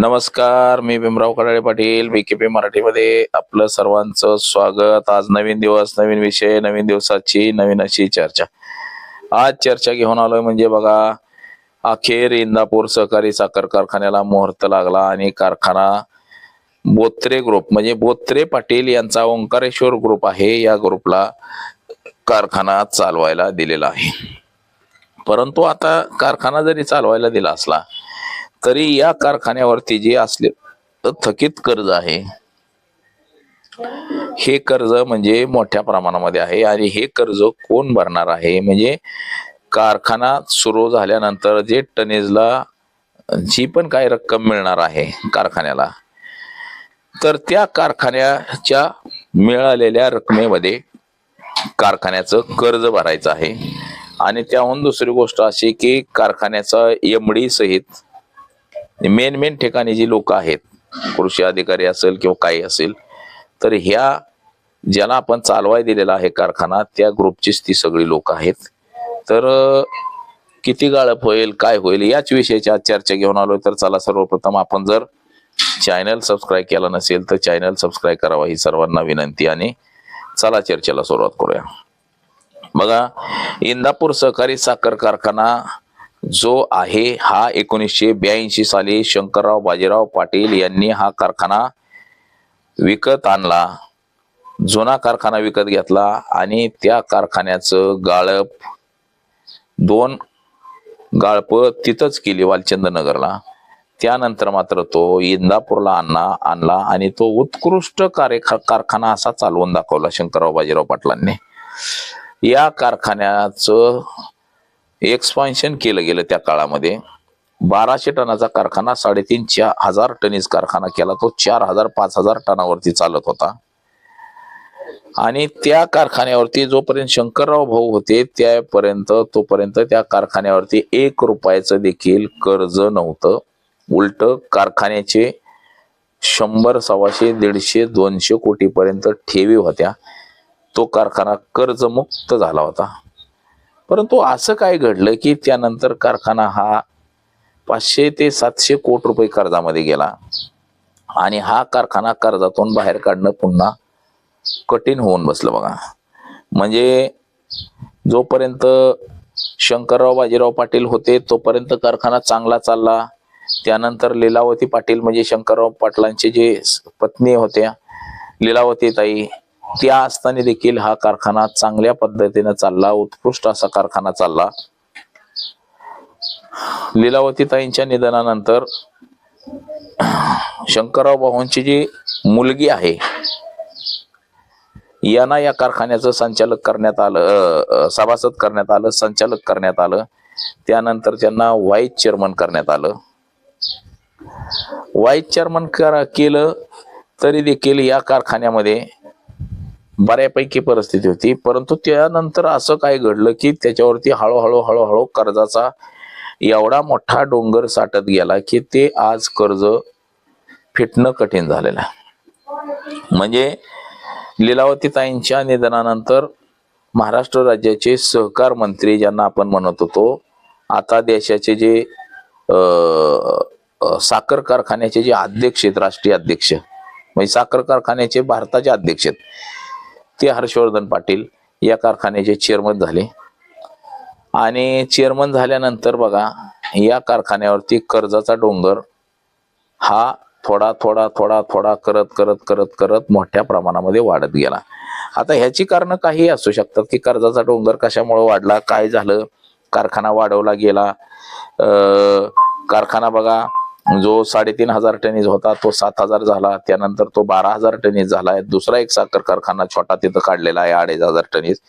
नमस्कार मी Bhimrao Kadale Patil B K P मराठीमध्ये आपलं सर्वांचं स्वागत. आज नवीन दिवस नवीन विषय नवीन दिवसाची नवीन अशी चर्चा. आज चर्चा घेऊन आलोय म्हणजे बघा अखेर इंदापूर सहकारी साखर कारखान्याला मुहूर्त लागला आणि कारखाना बोत्रे ग्रुप म्हणजे बोत्रे पाटील यांचा ओंकारेश्वर ग्रुप आहे या ग्रुपला कारखाना चालवायला दिलेला आहे. परंतु आता कारखाना जरी चालवायला दिला असला तरी या कारखान्यावरती जे असले थकीत कर्ज आहे. हे कर्ज म्हणजे मोठ्या प्रमाणामध्ये आहे आणि हे कर्ज कोण भरणार आहे? म्हणजे कारखाना सुरू झाल्यानंतर जे टनेजला जी पण काही रक्कम मिळणार आहे कारखान्याला तर त्या कारखान्याच्या मिळालेल्या रकमेमध्ये कारखान्याचं कर्ज भरायचं आहे. आणि त्याहून दुसरी गोष्ट अशी की कारखान्याचा एमडी सहित मेन मेन ठिकाणी जी लोक आहेत कृषी अधिकारी असेल किंवा काही असेल तर ह्या ज्याला आपण चालवाय दिलेला आहे कारखाना त्या ग्रुपचीच ती सगळी लोक आहेत. तर किती गाळप होईल काय होईल याच विषयाची आज चर्चा घेऊन आलो तर चला सर्वप्रथम आपण जर चॅनल सबस्क्राईब केला नसेल तर चॅनल सबस्क्राईब करावा ही सर्वांना विनंती. आणि चला चर्चेला सुरुवात करूया. बघा इंदापूर सहकारी साखर कारखाना जो आहे हा एकोणीसशे ब्याऐंशी साली शंकरराव बाजीराव पाटील यांनी हा कारखाना विकत आणला. जुना कारखाना विकत घेतला आणि त्या कारखान्याचं गाळप दोन गाळप तिथंच केली वालचंदनगरला. त्यानंतर मात्र तो इंदापूरला आणला आणला आणि तो उत्कृष्ट कार्य कारखाना असा चालवून दाखवला शंकरराव बाजीराव पाटलांनी. या कारखान्याचं एक्सपान्शन केलं गेलं त्या काळामध्ये. बाराशे टनाचा कारखाना साडेतीन चार हजार टनीज कारखाना केला. तो चार हजार पाच हजार टनावरती चालत होता. आणि त्या कारखान्यावरती जोपर्यंत शंकरराव भाऊ होते त्यापर्यंत तोपर्यंत त्या कारखान्यावरती एक रुपयाचं देखील कर्ज नव्हतं. उलट कारखान्याचे शंभर सव्वाशे दीडशे दोनशे कोटीपर्यंत ठेवी होत्या. तो कारखाना कर्जमुक्त झाला होता. परंतु असं काय घडलं की त्यानंतर कारखाना हा पाचशे ते सातशे कोट रुपये कर्जामध्ये गेला. आणि हा कारखाना कर्जातून बाहेर काढणं पुन्हा कठीण होऊन बसलं बघा. म्हणजे जोपर्यंत शंकरराव बाजीराव पाटील होते तोपर्यंत कारखाना चांगला चालला. त्यानंतर लीलावती पाटील म्हणजे शंकरराव पाटलांचे जे पत्नी होत्या लीलावती ताई त्या असताना देखील हा कारखाना चांगल्या पद्धतीने चालला उत्कृष्ट असा कारखाना चालला. लिलावती ताईंच्या निधनानंतर शंकरराव भाऊंची जी मुलगी आहे यांना या कारखान्याचं संचालक करण्यात आलं सभासद करण्यात आलं संचालक करण्यात आलं. त्यानंतर त्यांना व्हाईस चेअरमन करण्यात आलं. व्हाईस चेअरमन कर केलं तरी देखील या कारखान्यामध्ये बऱ्यापैकी परिस्थिती होती. परंतु त्यानंतर असं काय घडलं की त्याच्यावरती हळूहळू हळूहळू कर्जाचा एवढा मोठा डोंगर साठत गेला की ते आज कर्ज फिटणं कठीण झालेलं आहे. म्हणजे लिलावती ताईंच्या निधनानंतर महाराष्ट्र राज्याचे सहकार मंत्री ज्यांना आपण म्हणत होतो आता देशाचे जे साखर कारखान्याचे जे अध्यक्ष आहेत राष्ट्रीय अध्यक्ष म्हणजे साखर कारखान्याचे भारताचे अध्यक्ष आहेत ते हर्षवर्धन पाटील या कारखान्याचे चेअरमन झाले. आणि चेअरमन झाल्यानंतर बघा या कारखान्यावरती कर्जाचा डोंगर हा थोडा थोडा थोडा थोडा करत करत करत करत मोठ्या प्रमाणामध्ये वाढत गेला. आता ह्याची कारणं काही असू शकतात की कर्जाचा डोंगर कशामुळे वाढला काय झालं कारखाना वाढवला गेला. कारखाना बघा जो साडेतीन हजार टनीज होता तो सात हजार झाला. त्यानंतर तो बारा हजार टनीज झाला. दुसरा एक साखर कारखाना छोटा तिथं काढलेला आहे अडीच हजार टनीज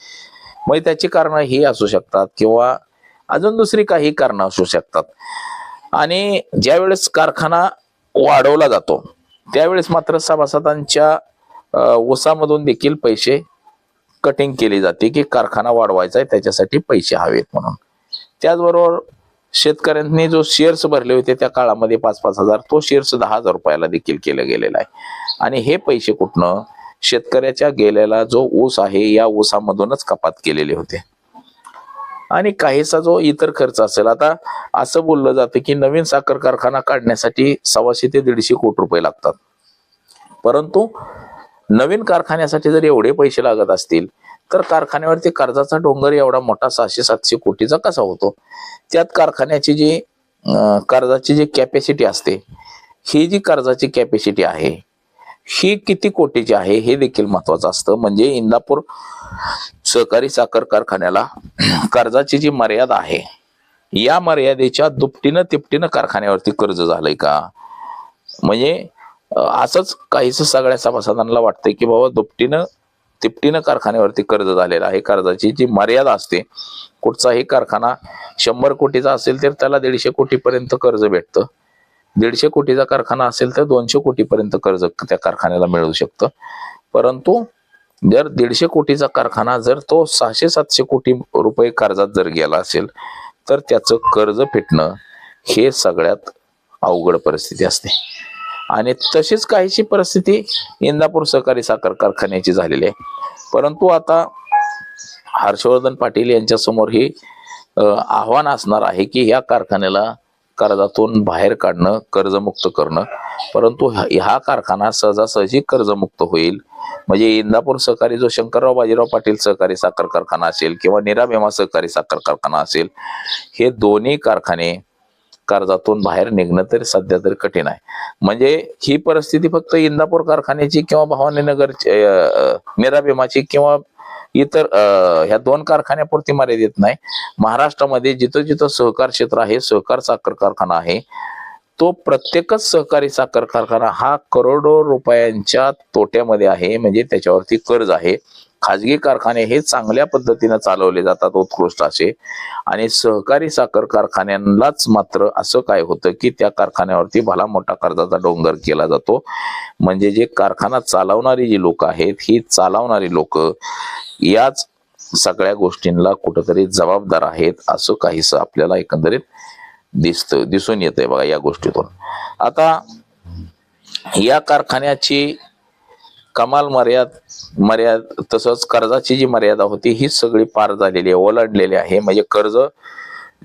मग त्याची कारणं ही असू शकतात किंवा अजून दुसरी काही कारणं असू शकतात. आणि ज्यावेळेस कारखाना वाढवला जातो त्यावेळेस मात्र सभासदांच्या उसामधून देखील पैसे कटिंग केली जाते की कारखाना वाढवायचा आहे त्याच्यासाठी पैसे हवेत म्हणून. त्याचबरोबर शेतकऱ्यांनी जो शेअर्स भरले होते त्या काळामध्ये पाच पाच हजार तो शेअर्स दहा हजार रुपयाला देखील केलं गेलेला आहे. आणि हे पैसे कुठनं? शेतकऱ्याच्या गेलेला जो ऊस आहे या ऊसामधूनच कपात केलेले होते. आणि काहीसा जो इतर खर्च असेल आता असं बोललं जातं की नवीन साखर कारखाना काढण्यासाठी सव्वाशे ते दीडशे कोटी रुपये लागतात. परंतु नवीन कारखान्यासाठी जर एवढे पैसे लागत असतील तर कारखान्यावरती कर्जाचा डोंगर एवढा मोठा सहाशे सातशे कोटीचा कसा होतो? त्यात कारखान्याची जी कर्जाची जी कॅपॅसिटी असते ही जी कर्जाची कॅपॅसिटी आहे ही किती कोटीची आहे हे देखील महत्वाचं असतं. म्हणजे इंदापूर सहकारी साखर कारखान्याला कर्जाची जी मर्यादा आहे या मर्यादेच्या दुपटीनं तिपटीनं कारखान्यावरती कर्ज झालंय का? म्हणजे असंच काहीच सगळ्या सभासदांना वाटतंय की बाबा दुपटीनं तिपटीनं कारखान्यावरती कर्ज झालेलं आहे. कर्जाची जी मर्यादा असते कुठचाही कारखाना शंभर कोटीचा असेल तर त्याला दीडशे कोटीपर्यंत कर्ज भेटतं. दीडशे कोटीचा कारखाना असेल तर दोनशे कोटीपर्यंत कर्ज त्या कारखान्याला मिळू शकतं. परंतु जर दीडशे कोटीचा कारखाना जर तो सहाशे सातशे कोटी रुपये कर्जात जर गेला असेल तर त्याचं कर्ज फिटणं हे सगळ्यात अवघड परिस्थिती असते. आणि तशीच काहीशी परिस्थिती इंदापूर सहकारी साखर कारखान्याची झालेली आहे. परंतु आता हर्षवर्धन पाटील यांच्यासमोर ही आव्हान असणार आहे की या कारखान्याला कर्जातून बाहेर काढणं कर्जमुक्त करणं. परंतु हा कारखाना सहजासहजी कर्जमुक्त होईल. म्हणजे इंदापूर सहकारी जो शंकरराव बाजीराव पाटील सहकारी साखर कारखाना असेल किंवा निराभीमा सहकारी साखर कारखाना असेल हे दोन्ही कारखाने कर्जातून बाहेर निघणं तरी सध्या तरी कठीण आहे. म्हणजे ही परिस्थिती फक्त इंदापूर कारखान्याची किंवा भवानीनगर निराभीमाची किंवा इतर ह्या दोन कारखान्यापुरती मर्यादित नाही. महाराष्ट्रामध्ये जिथं जिथं सहकार क्षेत्र आहे सहकार साखर कारखाना आहे तो प्रत्येकच सहकारी साखर कारखाना हा करोडो रुपयांच्या तोट्यामध्ये आहे म्हणजे त्याच्यावरती कर्ज आहे. खाजगी कारखाने हे चांगल्या पद्धतीनं चालवले जातात उत्कृष्ट असे. आणि सहकारी साखर कारखान्यांनाच मात्र असं काय होतं की त्या कारखान्यावरती भला मोठा कर्जाचा डोंगर केला जातो. म्हणजे जे कारखाना चालवणारी जी लोक आहेत ही चालवणारी लोक याच सगळ्या गोष्टींना कुठंतरी जबाबदार आहेत असं काहीसं आपल्याला एकंदरीत दिसतं दिसून येतंय बघा या गोष्टीतून. आता या कारखान्याची कमाल मर्याद मर्याद तसंच कर्जाची जी मर्यादा होती ही सगळी पार झालेली आहे ओलांडलेली आहे. म्हणजे कर्ज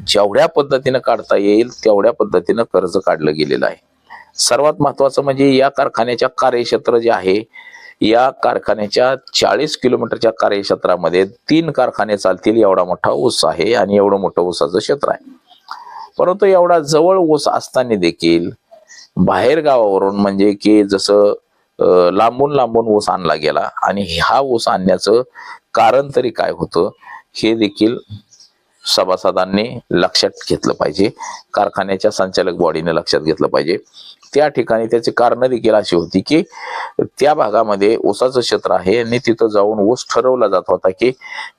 जेवढ्या पद्धतीनं काढता येईल तेवढ्या पद्धतीनं कर्ज काढलं गेलेलं आहे. सर्वात महत्वाचं म्हणजे या कारखान्याच्या कार्यक्षेत्र जे आहे या कारखान्याच्या चाळीस किलोमीटरच्या कार्यक्षेत्रामध्ये तीन कारखाने चालतील एवढा मोठा ऊस आहे आणि एवढं मोठं ऊसाचं क्षेत्र आहे. परंतु एवढा जवळ ऊस असताना देखील बाहेर गावावरून म्हणजे की जसं लांबून लांबून ऊस आणला गेला. आणि हा ऊस आणण्याचं कारण तरी काय होतं हे देखील सभासदांनी लक्षात घेतलं पाहिजे. कारखान्याच्या संचालक बॉडीने लक्षात घेतलं पाहिजे. त्या ठिकाणी त्याची कारण देखील अशी होती की त्या भागामध्ये ऊसाचं क्षेत्र आहे आणि तिथं जाऊन ऊस ठरवला जात होता की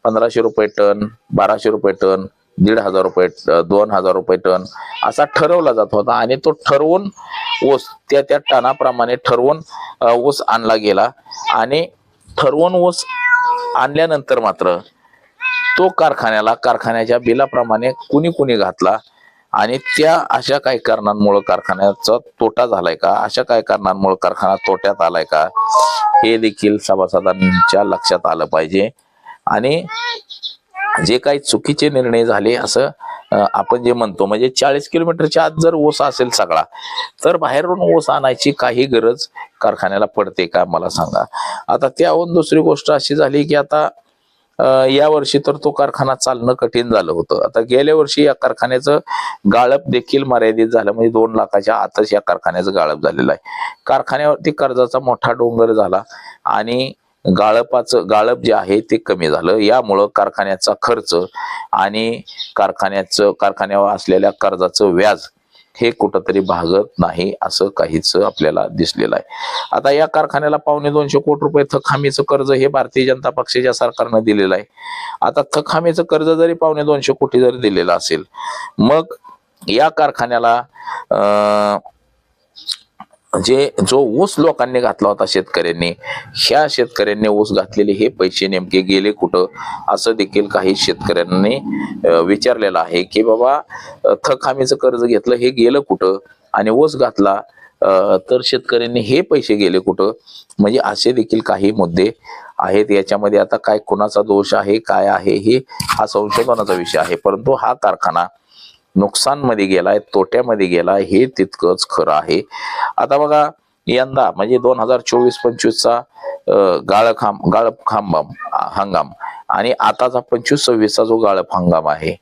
पंधराशे रुपये टन बाराशे रुपये टन दीड हजार रुपये दोन हजार रुपये टन असा ठरवला जात होता. आणि तो ठरवून ऊस त्या त्या टनाप्रमाणे ठरवून ऊस आणला गेला. आणि ठरवून ऊस आणल्यानंतर मात्र तो कारखान्याला कारखान्याच्या बिलाप्रमाणे कुणी कुणी घातला. आणि त्या अशा काही कारणांमुळे कारखान्याचा तोटा झालाय का? अशा काही कारणांमुळे कारखाना तोट्यात आलाय का? हे देखील सभासदांच्या लक्षात आलं पाहिजे. आणि जे काही चुकीचे निर्णय झाले असं आपण जे म्हणतो म्हणजे चाळीस किलोमीटरच्या आत जर ओसा असेल सगळा तर बाहेरून ऊस आणायची काही गरज कारखान्याला पडते का मला सांगा. आता त्याहून दुसरी गोष्ट अशी झाली की आता या वर्षी तर तो कारखाना चालणं कठीण झालं होतं. आता गेल्या वर्षी या कारखान्याचं गाळप देखील मर्यादित झालं म्हणजे दोन लाखाच्या आतच या कारखान्याचं गाळप झालेलं आहे. कारखान्यावरती कर्जाचा मोठा डोंगर झाला आणि गाळपाचं गाळप जे आहे ते कमी झालं. यामुळं कारखान्याचा खर्च आणि कारखान्याचं कारखान्यावर असलेल्या कर्जाचं व्याज हे कुठंतरी भागत नाही असं काहीच आपल्याला दिसलेलं आहे. आता या कारखान्याला पावणे दोनशे कोटी रुपये थक हमीचं कर्ज हे भारतीय जनता पक्षाच्या सरकारनं दिलेलं आहे. आता थक हमीचं कर्ज जरी पावणे दोनशे कोटी जरी दिलेलं असेल मग या कारखान्याला अं, जे जो ऊस लोकांनी घातला होता शेतकऱ्यांनी ह्या शेतकऱ्यांनी ऊस घातलेले हे पैसे नेमके गेले कुठं? असं देखील काही शेतकऱ्यांनी विचारलेलं आहे की बाबा अं, थक हमीचं कर्ज घेतलं हे गेलं कुठं? आणि ऊस घातला तर शेतकऱ्यांनी हे पैसे गेले कुठं? म्हणजे असे देखील काही मुद्दे आहेत. याच्यामध्ये आता काय कुणाचा दोष आहे काय आहे हे हा संशोधनाचा विषय आहे. परंतु हा कारखाना नुकसानमध्ये गेलाय तोट्यामध्ये गेलाय हे तितकंच खरं आहे. आता बघा यंदा म्हणजे दोन हजार चोवीस पंचवीसचा गाळप खांब गाळप खांबाम हंगाम आणि आताचा पंचवीस सव्वीसचा जो गाळप हंगाम आहे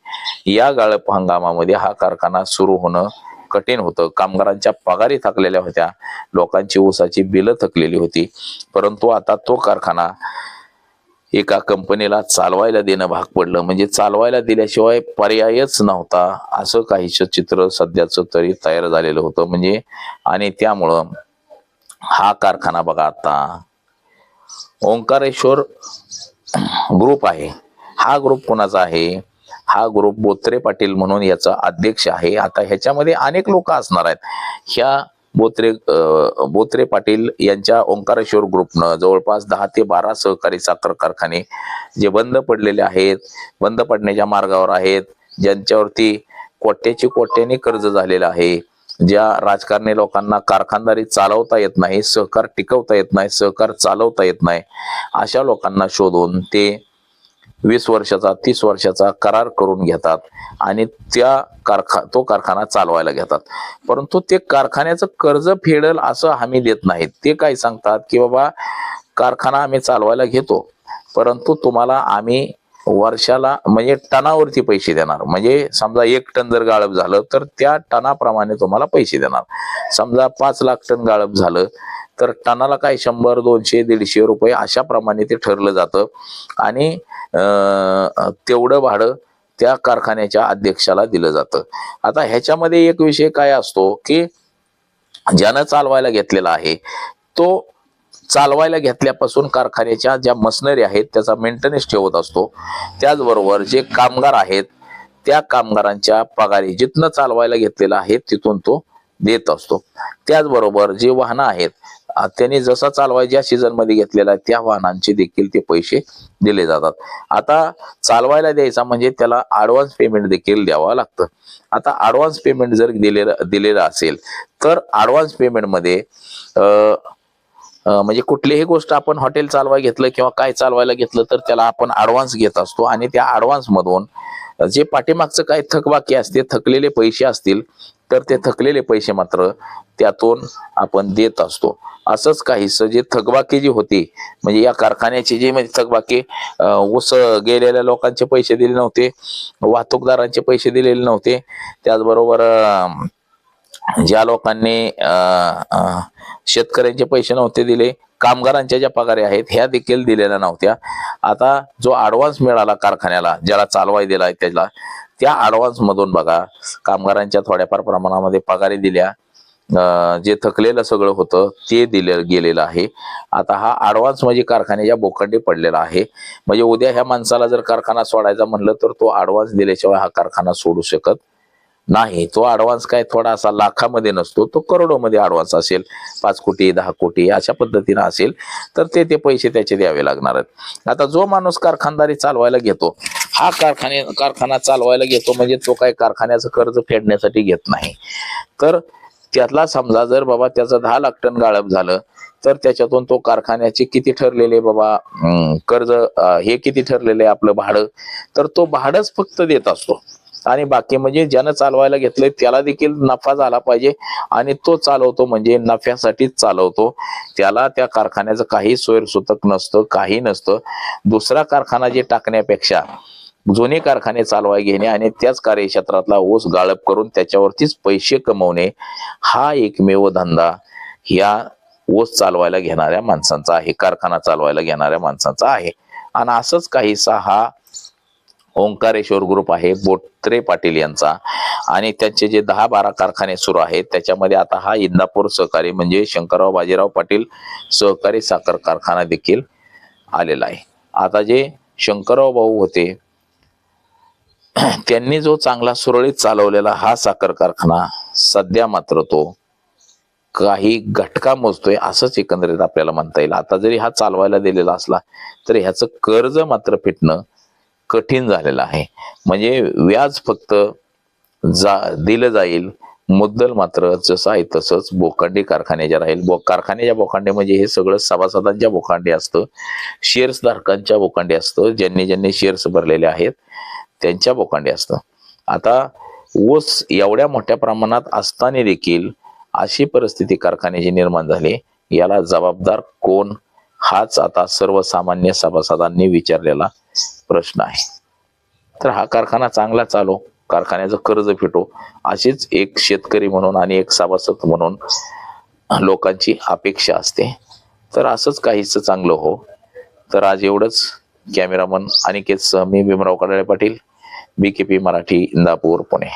या गाळप हंगामामध्ये हा कारखाना सुरू होणं कठीण होतं. कामगारांच्या पगारी थकलेल्या होत्या लोकांची ऊसाची बिलं थकलेली होती. परंतु आता तो कारखाना एका कंपनीला चालवायला देणं भाग पडलं. म्हणजे चालवायला दिल्याशिवाय पर्यायच नव्हता. असं काहीचं चित्र सध्याचं तरी तयार झालेलं होतं. म्हणजे आणि त्यामुळं हा कारखाना बघा आता. ओंकारेश्वर ग्रुप आहे. हा ग्रुप कोणाचा आहे? हा ग्रुप बोत्रे पाटील म्हणून याचा अध्यक्ष आहे. आता ह्याच्यामध्ये अनेक लोक असणार आहेत. ह्या बोत्रे बोत्रे पाटील यांच्या ओंकारेश्वर ग्रुपनं जवळपास दहा ते बारा सहकारी साखर कारखाने जे बंद पडलेले आहेत बंद पडण्याच्या मार्गावर आहेत ज्यांच्यावरती कोट्याची कोट्याने कर्ज झालेलं आहे ज्या राजकारणी लोकांना कारखानदारी चालवता येत नाही सहकार टिकवता येत नाही सहकार चालवता येत नाही अशा लोकांना शोधून ते वीस वर्षाचा तीस वर्षाचा करार करून घेतात आणि त्या कारखा तो कारखाना चालवायला घेतात. परंतु ते कारखान्याचं कर्ज फेडल असं हमी देत नाहीत. ते काय सांगतात की बाबा कारखाना आम्ही चालवायला घेतो परंतु तुम्हाला आम्ही वर्षाला म्हणजे टनावरती पैसे देणार. म्हणजे समजा एक टन जर गाळप झालं तर त्या टनाप्रमाणे तुम्हाला पैसे देणार. समजा पाच लाख टन गाळप झालं तर टनाला काय शंभर दोनशे दीडशे रुपये अशा प्रमाणे ते ठरलं जातं. आणि तेवढं भाडं त्या कारखान्याच्या अध्यक्षाला दिलं जातं. आता ह्याच्यामध्ये एक विषय काय असतो की ज्यानं चालवायला घेतलेला आहे तो चालवायला घेतल्यापासून कारखान्याच्या ज्या मशनरी आहेत त्याचा मेंटेनन्स ठेवत असतो. त्याचबरोबर जे कामगार आहेत त्या कामगारांच्या पगारी जिथनं चालवायला घेतलेला आहे तिथून तो देत असतो. त्याचबरोबर जे वाहनं आहेत त्यांनी जसा चालवाय ज्या सीझनमध्ये घेतलेला आहे त्या वाहनांचे देखील ते पैसे दिले जातात. आता चालवायला द्यायचा म्हणजे त्याला ऍडव्हान्स पेमेंट देखील द्यावं लागतं. आता ऍडव्हान्स पेमेंट जर दिलेलं दिलेलं असेल तर ऍडव्हान्स पेमेंटमध्ये म्हणजे कुठलीही गोष्ट आपण हॉटेल चालवायला घेतलं किंवा काय चालवायला घेतलं तर त्याला आपण ऍडव्हान्स घेत असतो. आणि त्या ऍडव्हान्स मधून जे पाठीमागचं काय थकबाकी असते थकलेले पैसे असतील तर ते थकलेले पैसे मात्र त्यातून आपण देत असतो. असंच काहीस जे थकबाकी जी होती म्हणजे या कारखान्याची जी म्हणजे थकबाकी ऊस गेलेल्या लोकांचे पैसे दिले नव्हते वाहतूकदारांचे पैसे दिलेले नव्हते. त्याचबरोबर ज्या लोकांनी शेतकऱ्यांचे पैसे नव्हते दिले कामगारांच्या ज्या पगारी आहेत ह्या देखील दिलेल्या नव्हत्या. आता जो ऍडव्हान्स मिळाला कारखान्याला ज्याला चालवाय दिला त्याला त्या ऍडव्हान्स मधून बघा कामगारांच्या थोड्याफार प्रमाणामध्ये पगारी दिल्या. जे थकलेलं सगळं होतं ते दिलं गेलेलं आहे. आता हा ऍडव्हान्स म्हणजे कारखान्याच्या बोखंडी पडलेला आहे म्हणजे उद्या ह्या माणसाला जर कारखाना सोडायचा म्हणलं तर तो ऍडव्हान्स दिल्याशिवाय हा कारखाना सोडू शकत नाही तो ऍडव्हान्स काय थोडासा लाखामध्ये नसतो तो करोडोमध्ये ऍडव्हान्स असेल पाच कोटी दहा कोटी अशा पद्धतीनं असेल तर ते ते पैसे त्याचे द्यावे लागणार आहेत. आता जो माणूस कारखानदारी चालवायला घेतो हा कारखाने कारखाना चालवायला घेतो म्हणजे तो काही कारखान्याचं कर्ज फेडण्यासाठी घेत नाही. तर त्यातला समजा जर बाबा त्याचं दहा लाख टन गाळप झालं तर त्याच्यातून तो कारखान्याचे किती ठरलेले बाबा कर्ज हे किती ठरलेले आपलं भाडं तर तो भाडंच फक्त देत असतो. आणि बाकी म्हणजे ज्यानं चालवायला घेतलंय त्याला देखील नफा झाला पाहिजे. आणि तो चालवतो म्हणजे नफ्यासाठीच चालवतो. त्याला त्या कारखान्याचं काही सोयरसूतक नसतं काही नसतं. दुसरा कारखाना जे टाकण्यापेक्षा जुने कारखाने चालवाय घेणे आणि त्याच कार्यक्षेत्रातला ओस गाळप करून त्याच्यावरतीच पैसे कमवणे हा एकमेव धंदा या ओस चालवायला घेणाऱ्या माणसांचा आहे कारखाना चालवायला घेणाऱ्या माणसांचा आहे. आणि असंच काहीसा हा ओंकारेश्वर ग्रुप आहे बोत्रे पाटील यांचा. आणि त्यांचे जे दहा बारा कारखाने सुरू आहेत त्याच्यामध्ये आता हा इंदापूर सहकारी म्हणजे शंकरराव बाजीराव पाटील सहकारी साखर कारखाना देखील आलेला आहे. आता जे शंकरराव भाऊ होते त्यांनी जो चांगला सुरळीत चालवलेला हा साखर कारखाना सध्या मात्र तो काही घटका मोजतोय असंच एकंदरीत आपल्याला म्हणता येईल. आता जरी हा चालवायला दिलेला असला तरी ह्याचं कर्ज मात्र फिटणं कठीण झालेलं आहे. म्हणजे व्याज फक्त जा दिलं जाईल मुद्दल मात्र जसं आहे तसंच बोकांडी कारखान्याच्या राहील. बो कारखान्याच्या बोकांडे म्हणजे हे सगळं सभासदांच्या बोकांडे असतं. शेअर्स धारकांच्या बोकांडे असतं. ज्यांनी ज्यांनी शेअर्स भरलेले आहेत त्यांच्या बोकांडे असतं. आता ऊस एवढ्या मोठ्या प्रमाणात असताना देखील अशी परिस्थिती कारखान्याची निर्माण झाली. याला जबाबदार कोण हाच आता सर्वसामान्य सभासदांनी विचारलेला प्रश्न आहे. तर हा कारखाना चांगला चालो कारखान्याचं कर्ज फिटो अशीच एक शेतकरी म्हणून आणि एक सभासद म्हणून लोकांची अपेक्षा असते. तर असंच काहीच चांगलं हो. तर आज एवढंच. कॅमेरामन अनिकेत सह मी Bhimrao Kadale Patil B K P Marathi Indapur Pune.